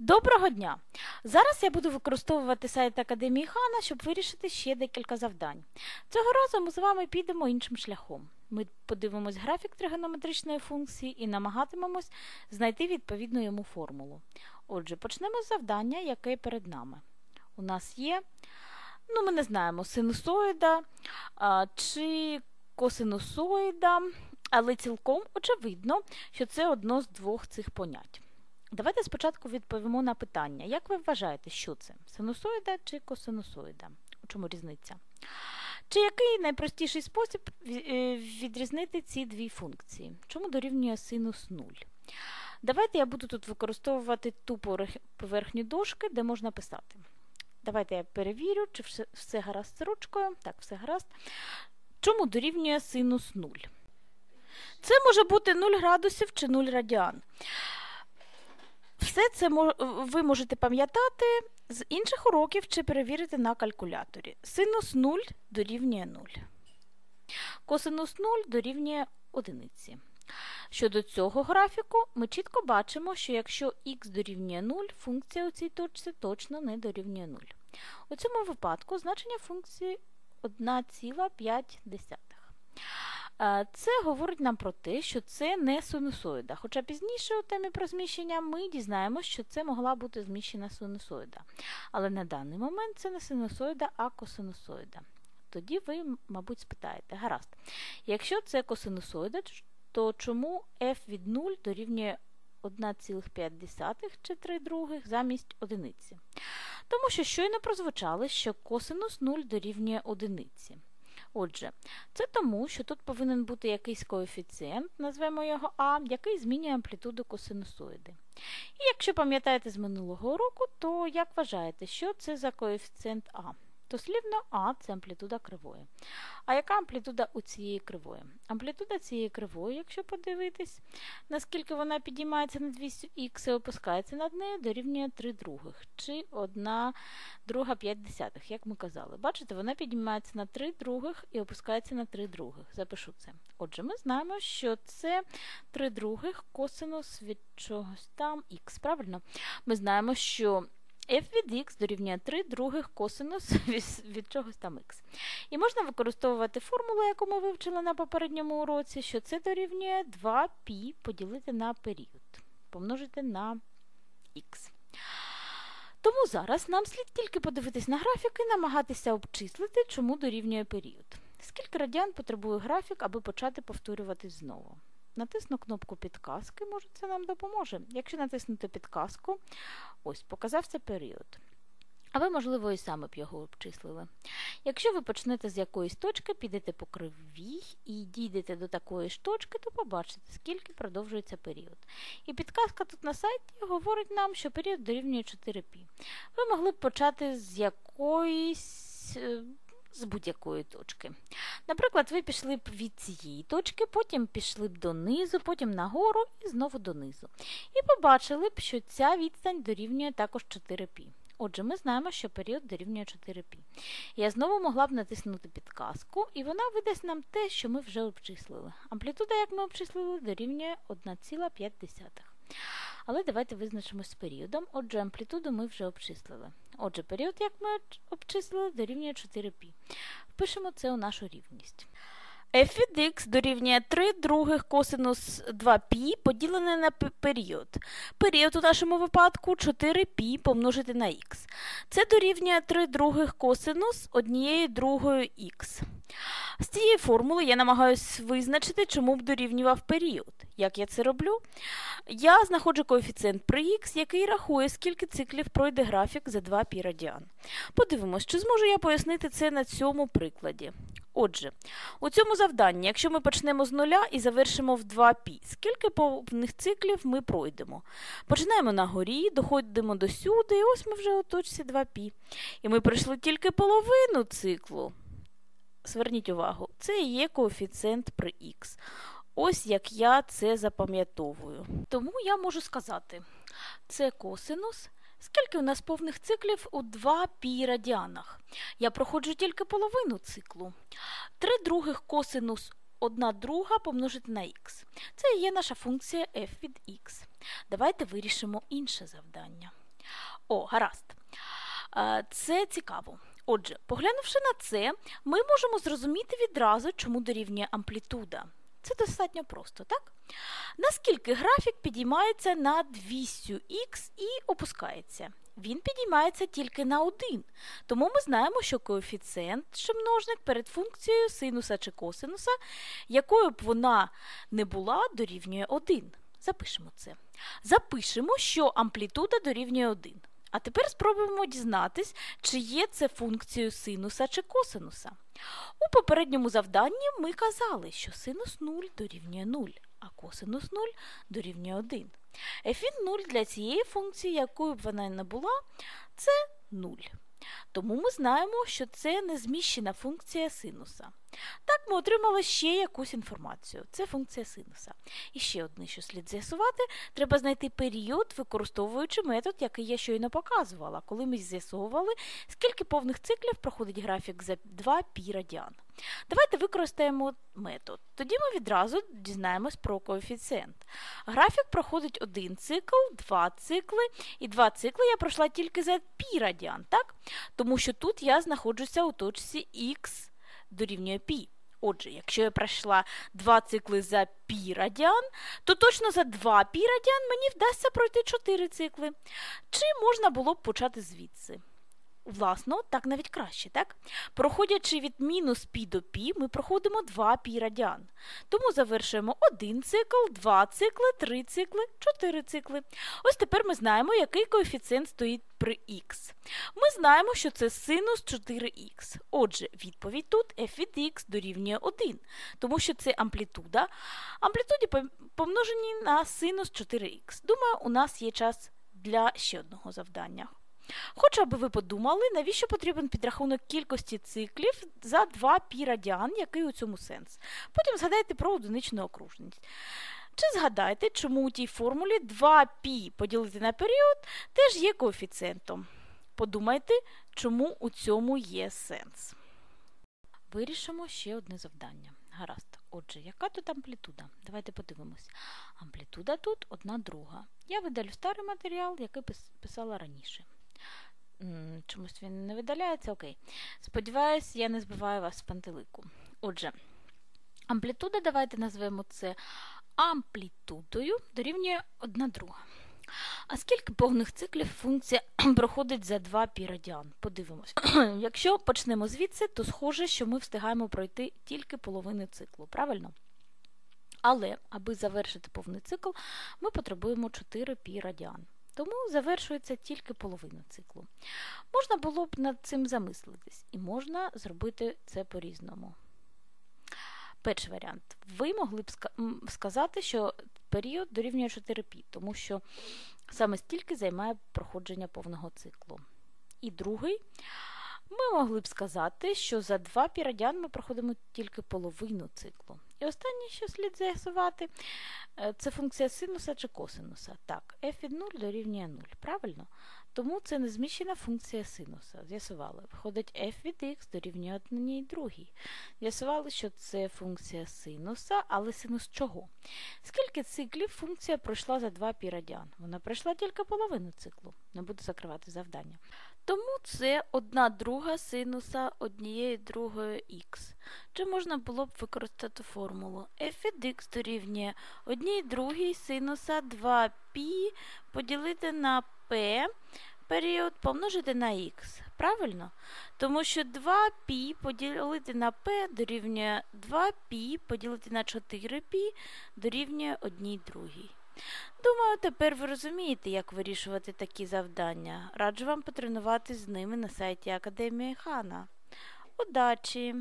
Доброго дня! Зараз я буду використовувати сайт Академії Хана, щоб вирішити ще декілька завдань. Цього разу ми з вами підемо іншим шляхом. Ми подивимось графік тригонометричної функції і намагатимемось знайти відповідну йому формулу. Отже, почнемо з завдання, яке перед нами. У нас є, ну ми не знаємо, синусоїда чи косинусоїда, але цілком очевидно, що це одно з двох цих понять. Давайте спочатку відповімо на питання. Як ви вважаєте, що це? Синусоїда чи косинусоїда? У чому різниця? Чи який найпростіший спосіб е, відрізнити ці дві функції? Чому дорівнює синус 0? Давайте я буду тут використовувати ту поверхню дошки, де можна писати. Давайте я перевірю, чи все, гаразд з ручкою. Так, все гаразд. Чому дорівнює синус 0? Це може бути 0 градусів чи 0 радіан. Все це ви можете пам'ятати з інших уроків чи перевірити на калькуляторі. Синус 0 дорівнює 0. Косинус 0 дорівнює 1. Щодо цього графіку, ми чітко бачимо, що якщо х дорівнює 0, функція у цій точці точно не дорівнює 0. У цьому випадку значення функції 1,5. Це говорить нам про те, що це не синусоїда. Хоча пізніше у темі про зміщення ми дізнаємося, що це могла бути зміщена синусоїда. Але на даний момент це не синусоїда, а косинусоїда. Тоді ви, мабуть, спитаєте, гаразд, якщо це косинусоїда, то чому f від 0 дорівнює 1,5 чи 3 других замість одиниці? Тому що щойно прозвучало, що косинус 0 дорівнює одиниці. Отже, це тому, що тут повинен бути якийсь коефіцієнт, назвемо його А, який змінює амплітуду косинусоїди. І якщо пам'ятаєте з минулого уроку, то як вважаєте, що це за коефіцієнт А? Дослівно А це амплітуда кривої. А яка амплітуда у цієї кривої? Амплітуда цієї кривої, якщо подивитись, наскільки вона підіймається над вісю х і опускається над нею, дорівнює 3 других, чи 1 друга 5 десятих, як ми казали. Бачите, вона підіймається на 3 других і опускається на 3 других. Запишу це. Отже, ми знаємо, що це 3 других косинус від чогось там х. Правильно? Ми знаємо, що f від х дорівнює 3 других косинус від чогось там х. І можна використовувати формулу, яку ми вивчили на попередньому уроці, що це дорівнює 2π поділити на період, помножити на х. Тому зараз нам слід тільки подивитись на графік і намагатися обчислити, чому дорівнює період. Скільки радіан потребує графік, аби почати повторюватись знову? Натисну кнопку підказки, може це нам допоможе. Якщо натиснути підказку, ось показався період. А ви, можливо, і саме б його обчислили. Якщо ви почнете з якоїсь точки, підете по кривій і дійдете до такої ж точки, то побачите, скільки продовжується період. І підказка тут на сайті говорить нам, що період дорівнює 4π. Ви могли б почати з якоїсь е, з будь-якої точки. Наприклад, ви пішли б від цієї точки, потім пішли б донизу, потім нагору і знову донизу. І побачили б, що ця відстань дорівнює також 4π. Отже, ми знаємо, що період дорівнює 4π. Я знову могла б натиснути підказку, і вона видасть нам те, що ми вже обчислили. Амплітуда, як ми обчислили, дорівнює 1,5. Але давайте визначимось з періодом. Отже, амплітуду ми вже обчислили. Отже, період, як ми обчислили, дорівнює 4π. Впишемо це у нашу рівність. f від x дорівнює 3 других косинус 2π поділене на період. Період у нашому випадку 4π помножити на х. Це дорівнює 3 других косинус однієї другої х. З цієї формули я намагаюся визначити, чому б дорівнював період. Як я це роблю? Я знаходжу коефіцієнт при х, який рахує, скільки циклів пройде графік за 2 пі радіан. Подивимось, чи зможу я пояснити це на цьому прикладі. Отже, у цьому завданні, якщо ми почнемо з нуля і завершимо в 2 пі, скільки повних циклів ми пройдемо? Починаємо на горі, доходимо до сюди, і ось ми вже у точці 2 пі. І ми пройшли тільки половину циклу. Зверніть увагу, це є коефіцієнт при х. Ось як я це запам'ятовую. Тому я можу сказати, це косинус. Скільки у нас повних циклів у 2 пі радіанах? Я проходжу тільки половину циклу. 3 других косинус 1 друга помножити на х. Це є наша функція f від х. Давайте вирішимо інше завдання. О, гаразд. Це цікаво. Отже, поглянувши на це, ми можемо зрозуміти відразу, чому дорівнює амплітуда. Це достатньо просто, так? Наскільки графік підіймається над вісю х і опускається? Він підіймається тільки на 1. Тому ми знаємо, що коефіцієнт чи множник перед функцією синуса чи косинуса, якою б вона не була, дорівнює 1. Запишемо це. Запишемо, що амплітуда дорівнює 1. А тепер спробуємо дізнатись, чи є це функцією синуса чи косинуса. У попередньому завданні ми казали, що синус 0 дорівнює 0, а косинус 0 дорівнює 1. Ефін 0 для цієї функції, якою б вона не була, це 0. Тому ми знаємо, що це незміщена функція синуса. Так, ми отримали ще якусь інформацію. Це функція синуса. І ще одне, що слід з'ясувати, треба знайти період, використовуючи метод, який я щойно показувала, коли ми з'ясовували, скільки повних циклів проходить графік за 2 пі радіан. Давайте використаємо метод. Тоді ми відразу дізнаємось про коефіцієнт. Графік проходить один цикл, два цикли, і два цикли я пройшла тільки за пі радіан, так? Тому що тут я знаходжуся у точці х дорівнює пі. Отже, якщо я пройшла два цикли за пі радіан, то точно за 2 пі радіан мені вдасться пройти 4 цикли. Чи можна було б почати звідси? Власно, так навіть краще, так? Проходячи від мінус пі до пі, ми проходимо 2 пі радіан. Тому завершуємо один цикл, два цикли, три цикли, чотири цикли. Ось тепер ми знаємо, який коефіцієнт стоїть при х. Ми знаємо, що це синус 4х. Отже, відповідь тут f від х дорівнює 1, тому що це амплітуда. Амплітуді помножені на синус 4х. Думаю, у нас є час для ще одного завдання. Хочу, аби ви подумали, навіщо потрібен підрахунок кількості циклів за 2 пі радіан, який у цьому сенс. Потім згадайте про одиничну окружність. Чи згадайте, чому у тій формулі 2π поділити на період теж є коефіцієнтом? Подумайте, чому у цьому є сенс. Вирішимо ще одне завдання. Гаразд. Отже, яка тут амплітуда? Давайте подивимось. Амплітуда тут одна друга. Я видалю старий матеріал, який писала раніше. Чомусь він не видаляється, окей. Сподіваюсь, я не збиваю вас з пантелику. Отже, амплітуда, давайте назвемо це амплітудою, дорівнює 1 друга. А скільки повних циклів функція проходить за 2 пірадіан? Подивимось. Якщо почнемо звідси, то схоже, що ми встигаємо пройти тільки половину циклу, правильно? Але, аби завершити повний цикл, ми потребуємо 4 пірадіан. Тому завершується тільки половина циклу. Можна було б над цим замислитись, і можна зробити це по-різному. Перший варіант. Ви могли б сказати, що період дорівнює 4 пі, тому що саме стільки займає проходження повного циклу. І другий. Ми могли б сказати, що за 2 пірадіан ми проходимо тільки половину циклу. І останнє, що слід з'ясувати, е, це функція синуса чи косинуса. Так, f від 0 дорівнює 0, правильно? Тому це незміщена функція синуса. З'ясували. Виходить f від x дорівнює одній другій. З'ясували, що це функція синуса, але синус чого? Скільки циклів функція пройшла за 2 пірадіан? Вона пройшла тільки половину циклу. Не буду закривати завдання. Тому це одна друга синуса однієї другої х. Чи можна було б використати формулу f від x дорівнює одній другій синуса 2π поділити на p період помножити на х. Правильно? Тому що 2π поділити на p дорівнює 2π поділити на 4π дорівнює одній другій. Думаю, тепер ви розумієте, як вирішувати такі завдання. Раджу вам потренуватись з ними на сайті Академії Хана. Удачі!